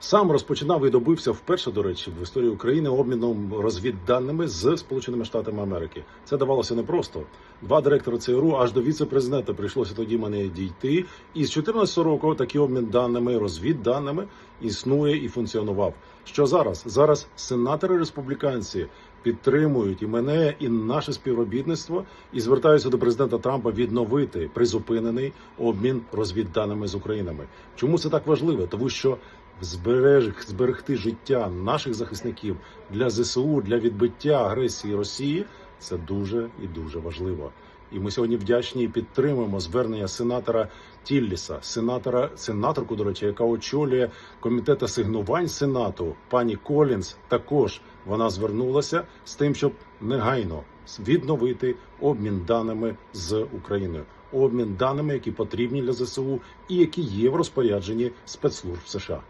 Сам розпочинав і добився вперше, до речі, в історії України обміном розвідданими з Сполученими Штатами Америки. Це давалося непросто. Два директори ЦРУ аж до віце-президента прийшлося тоді мене дійти. І з 14 року такий обмін даними, розвідданими існує і функціонував. Що зараз? Зараз сенатори республіканці підтримують і мене, і наше співробітництво, і звертаються до президента Трампа відновити призупинений обмін розвідданими з Українами. Чому це так важливо? Тому що збереж, зберегти життя наших захисників для ЗСУ, для відбиття агресії Росії це дуже і дуже важливо. І ми сьогодні вдячні і підтримуємо звернення сенатора Тілліса, сенатора, сенаторку, до речі, яка очолює комітет асигнувань Сенату, пані Колінс. Також вона звернулася з тим, щоб негайно відновити обмін даними з Україною, обмін даними, які потрібні для ЗСУ і які є в розпорядженні спецслужб США.